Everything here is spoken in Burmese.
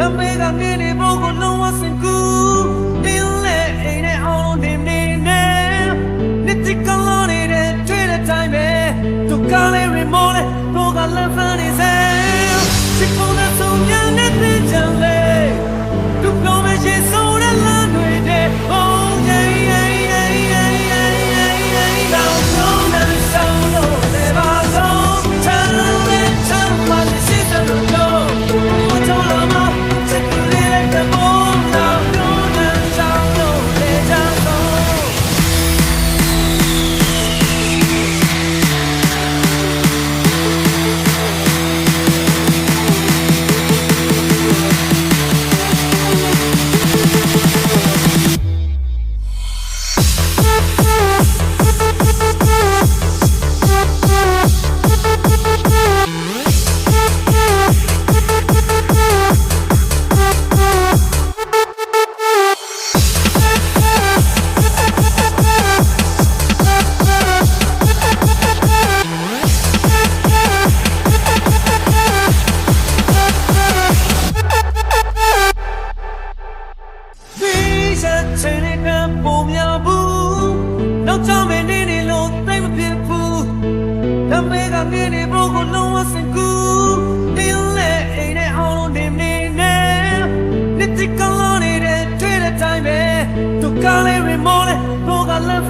တမေကမြင်နေဖို့ကိုလုံးဝစင်ကူ ကြောင့်ပဲနေနေလို့သိမဖြစ်ဘူး။တမေကနေနေဘို့ကိုလုံးဝစင်ကူ။ဒီလေအိမ်နဲ့အောင်လို့နေနေနဲ့။နှစ်တိကလုံးနေတဲ့တွေ့တဲ့တိုင်းပဲ။သူကလေး remote ဘို့ကလည်း